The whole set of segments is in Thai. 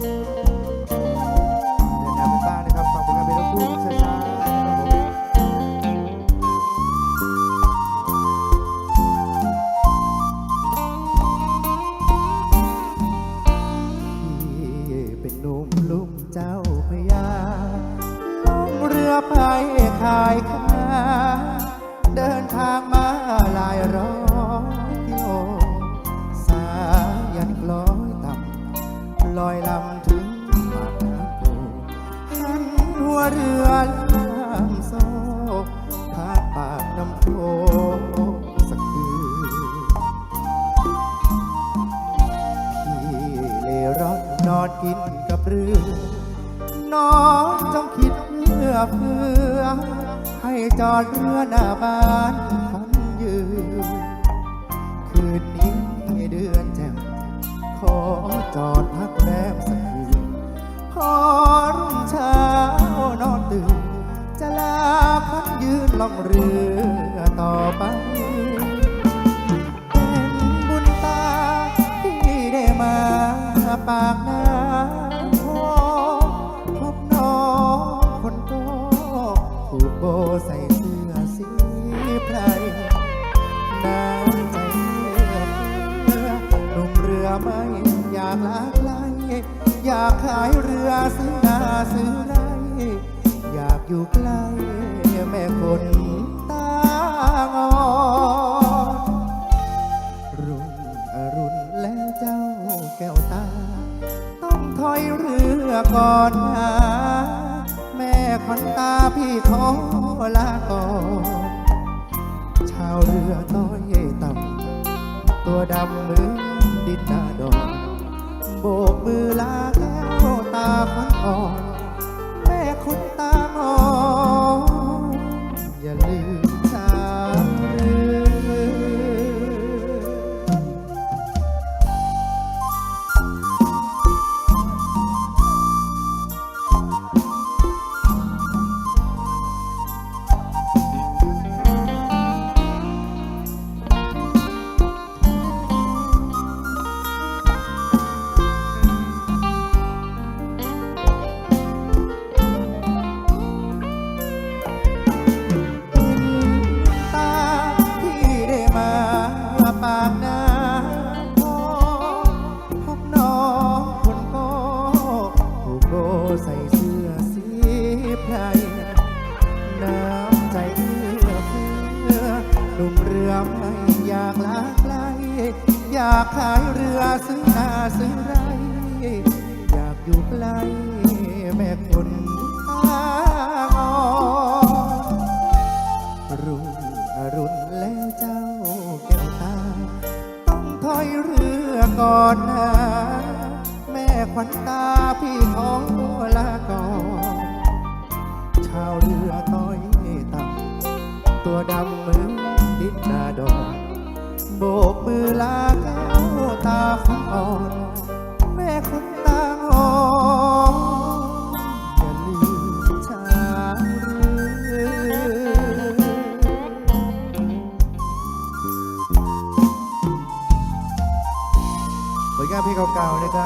แน วเรือลำโซ่ทาปากน้ำโพสักคืนพี่เลร่อนนอนกินกับเรือน้องจงคิดเพื่อเพื่อ ให้จอดเรือหน้าบ้านคันยืน คืนนี้เดือนแจ่มขอจอดพักแรม ตื่น จะลาพักยืนล่องเรือต่อไป เป็นบุญตาที่ได้มาปากน้ำโพพบน้องคนโตผูกโบใส่เสื้อสีไพรน้ำใจเพื่อเพื่อหนุ่มเรือไม่อยากลาไกลอยากขายเรือซื้อนาซื้อ ก่อนหาแม่ขวัญตาพี่ขอลาก่อนชาวเรือต้อยต่ำตัวดำเหมือนดินนาดอนโบกมือลาแก้วตาขวัญอ่อน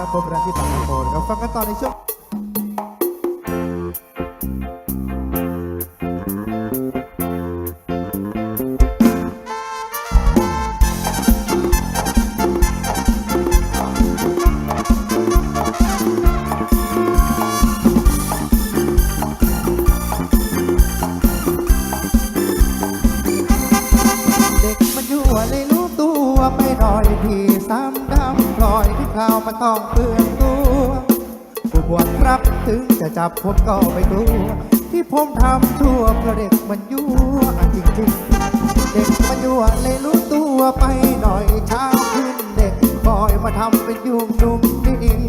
พบคมรักที่ต่างโคนครับฟังกันต่อในช่วง ต้องเปลืองตัวผู้บวชรับถึงจะจับผมก็ไม่กลัว ที่ผมทำชั่วเพราะเด็กมันยั่วจริงๆเด็กมันยั่วเลยรู้ตัวไปหน่อยเช้าขึ้นเด็กคอยมาทำเป็นยุ่งนุ่มนิ่ง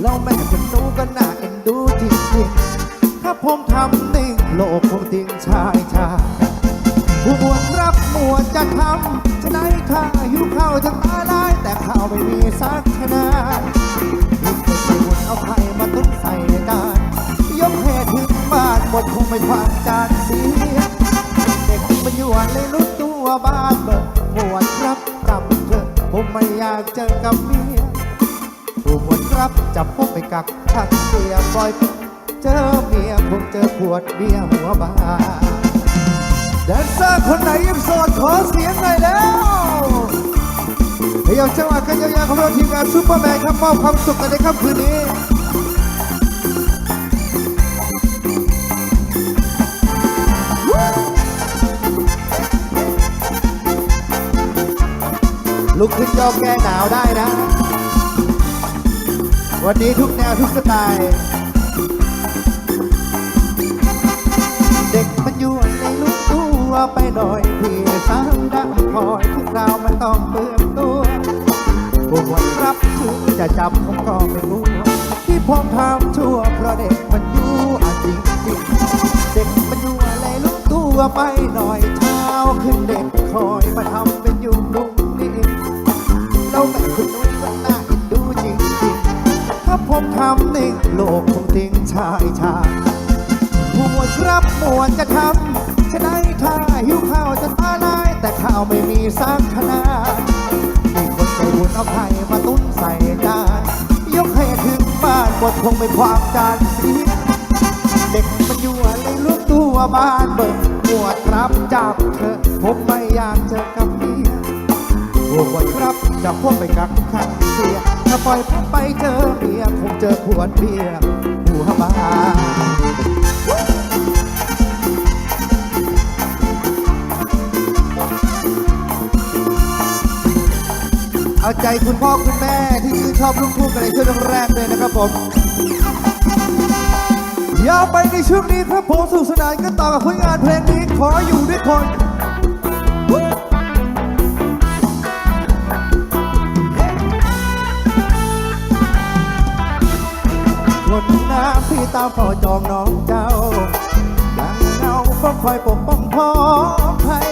แล้วแม่เป็นหนูก็น่าเอ็นดูจริงๆถ้าผมทำนิ่งโลกคงทิ้งชายชาผู้บวชรับหมวดจะทำจะได้ข้าหิวข้าวจะตาลายแต่ข้าวไม่มีสักขนาด ไม่ควางจานเสียเด็กมันอยู่เลยรู้ตัวบ้านเบิกหมวดรับกลับเถอผมไม่อยากเจอกับเมียผู้หมวดรับจับพวกไปกักขังเสียปล่อยเจอเมียคงเจอขวดเบียร์หัวบาแดนเซอร์คนไหนยังโสดขอเสียงหน่อยแล้วเฮ้ยเจังหวะกันยาวๆของเราทีมงานซูเปอร์แมนครับมอบความสุขกันในค่ำคืนนี้ ลุกขึ้นโยกแก้หนาวได้นะ วันนี้ทุกแนวทุกสไตล์เด็กมันอยู่ในลูกตัวไปหน่อยพี่สาวดังคอยทุกครามันต้องเปลืองตัวบวชรับถึงจะจับผมก็ไม่รู้ที่ผมทำชั่วเพราะเด็กมันอยู่อะจริงจริงเด็กมันอยู่ในลูกตัวไปหน่อยเช้าขึ้นเด็กคอยมาทำเป็นยู่ลุงนี่ เราแม่คุณนุ้ยก็น่าเอ็นดูจริงๆถ้าผมทำนิ่งโลกคงทิ้งชายชาหัวครับมวนจะทำจะได้ท่าหิวข้าวจะตาลาย แต่ข้าวไม่มีสักขนาดมีคนใจบุญเอาไข่มาตุ้นใส่จานยกให้ถึงบ้านกดคงไม่ความจานเสียเด็กมันอยู่อะไรลูกตัวบ้านเบิกปวดรับจับเธอผมไม่อยากเจอกับ เมียบวกวันครับจะพวกไปกักขังเสีย ถ้าปล่อยผมไปเจอเมียคงเจอขวดเบียร์หัวบาเอาใจคุณพ่อคุณแม่ที่ชื่นชอบลูกทุ่งกันในช่วงแรกเลยนะครับผมยาวไปในช่วงนี้ครับผมสนุกสนานกันต่อกับผลงานเพลงนี้ขออยู่ด้วยคน ตามเฝ้าจองน้องเจ้ายังเงาเฝ้าคอยปกป้องพ้องให้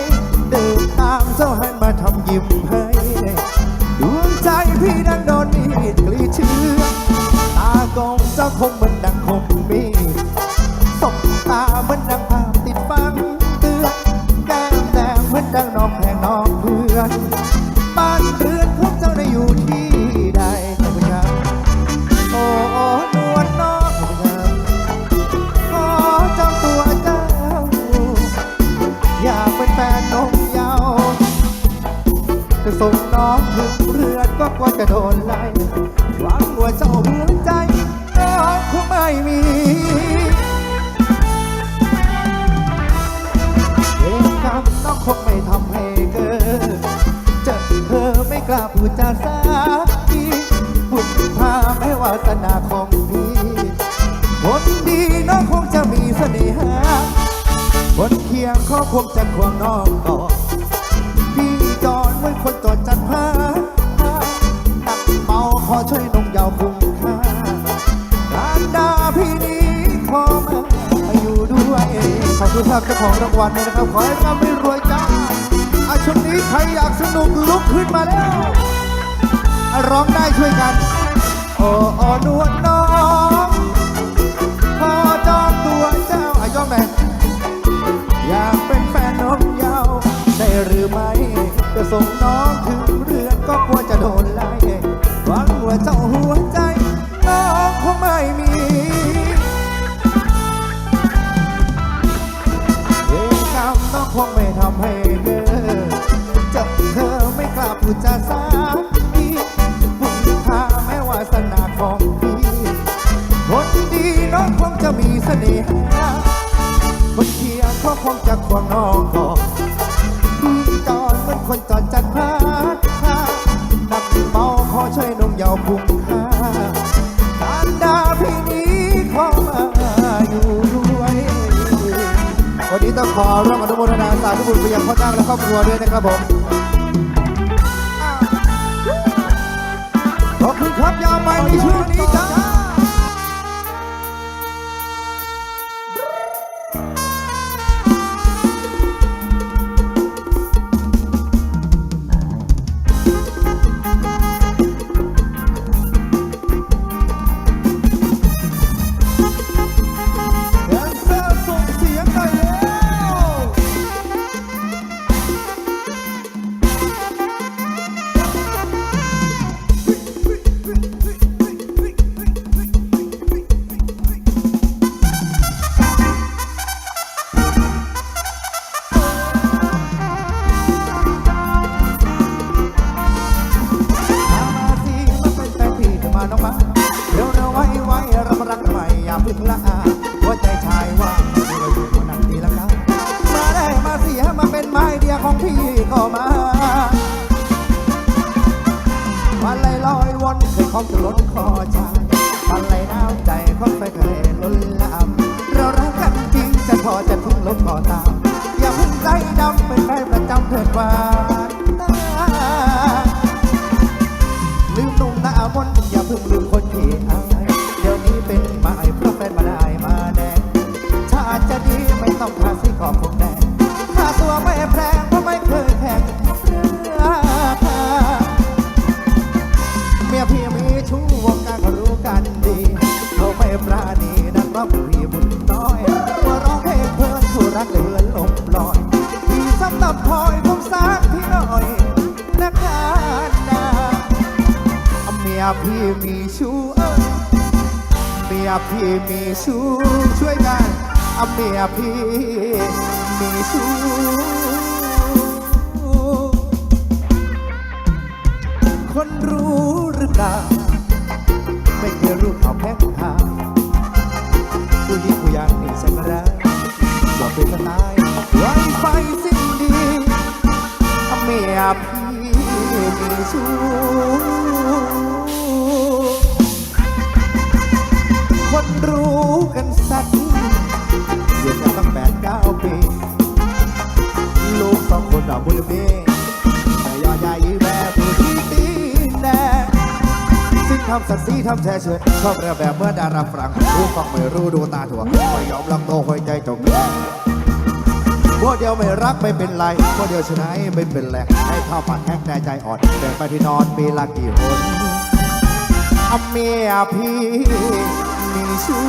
จะส่งน้องถึงเรือนก็กลัวจะโดนไล่หวังว่าเจ้าหัวใจน้องคงไม่มีเองคำน้องคงไม่ทำให้เกิดเจอเธอไม่กล้าพูดจาสักทีบุญพาไม่วาสนาของพี่คนดีน้องคงจะมีเสน่หาคนเคียงเขาคงจะควงน้องก่อนับเจ้าของรางวัลเลยนะครับ ขอให้ร่ำให้รวยจ้าอาชุดนี้ใครอยากสนุกลุกขึ้นมาแล้วอะร้องได้ช่วยกัน โอ้โอนวลน้องพอจองตัวเจ้าอายอมแม่อยากเป็นแฟนน้องยาวได้หรือไม่จะส่งน้อง ขอร่วมอนุโมทนาสาธุบุญไปยังพ่อจ้างและครอบครัวด้วยนะครับผมขอบคุณครับยาวไปในช่วงนี้จ้า นมาเร็วเร็วไวไวรำรักใหม่อย่าพึ่งละอาหัวใจชายว่าอยู่ก็อยู่หนักดีละกันมาได้มาเสียมาเป็นไม้เดียของพี่ก็มาปันไหลลอยวนเคยคล้องจะล้นคอชาปันไหลน้าวใจของไปเคยล้นลามเรารักกันจริงจะพอจะทุ่งลบพอตามอย่าพึ่งใจดำเป็นใครประจำเถิดว่า พี่มีชู้เมียพี่มีชู้ช่วยกันเอาเมียพี่มีชู้คนรู้หรือเปล่าไม่เคยรู้ข่าวแพ้ทางผู้หญิงผู้ยังนี่สักร้ายบอกเป็นตล์ไว้ไฟสิ้นดีเมียพี่มีชู้ำสันตีทำแช่เชือชอบเรียแบบเมื่อดาราฝรั่งรู้ฟังไม่รู้ดูตาถั่วไม่ยอมรับโตคอยใจจบแย่พวกเดียวไม่รักไม่เป็นไรพวกเดียวชนะไม่เป็นแหลกให้ข้าวผัดแห้งแต่ใจอ่อนเดินไปที่นอนมีละกี่หนอเมียพี่มีชู้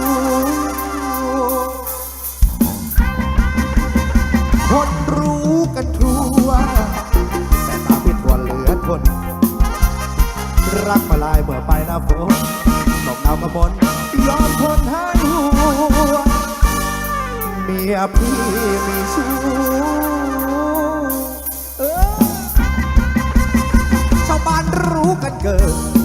คนรู้กันทั่วแต่ตาพิดทวนเหลือทน รักมาลายเมื่อไปหน้าฝนตกหนาวกระบนยอมทนให้หัวเมียพี่มีชู้เออชาวบ้านรู้กันเกิน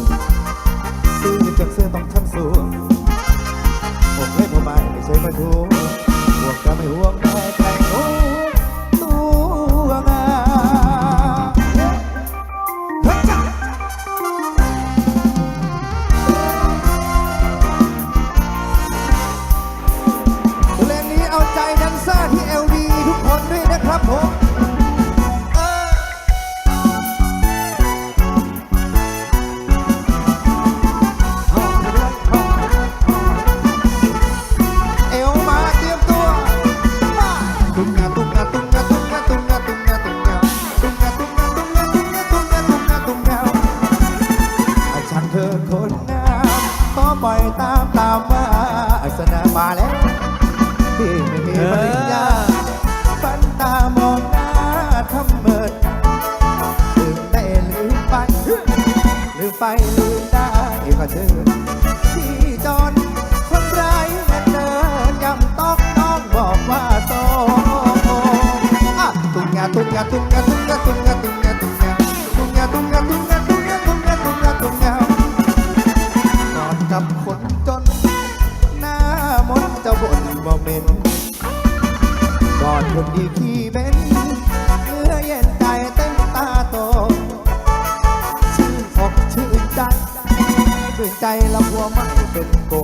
ไม่เป็นโก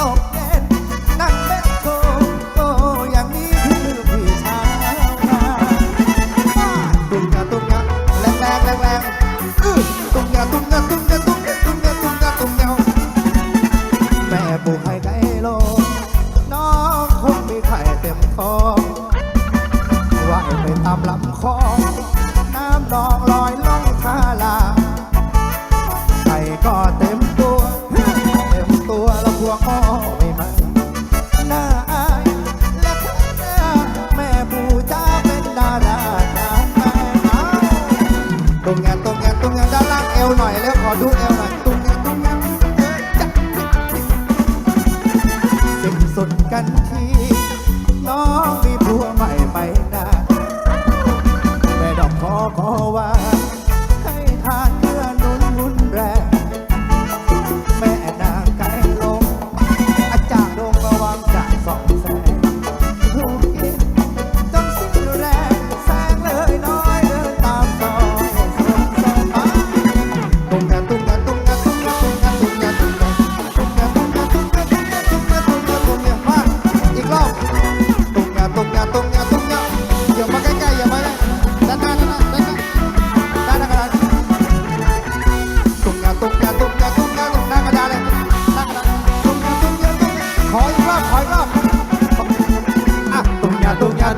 ตกเย็นนั่งเบ็ดโกโกอย่างนี้พี่ลืมพี่ชาวนาตุ้งยาตุ้งยาแรงแรงแรงแรงอื้อตุ้งยาตุ้งยาตุ้งยา กอ้อไม่มาน่าอายและเธอหน้าแม่ปู่จ้าเป็นดาราดาแม่ตรงงานตรงงานตรงงานด้านล่างเอวหน่อยแล้วขอดูเอวหน่อย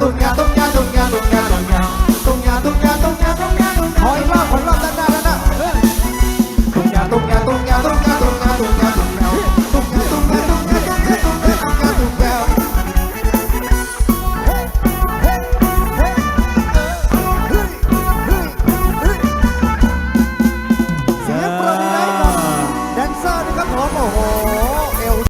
ตุนงาตุน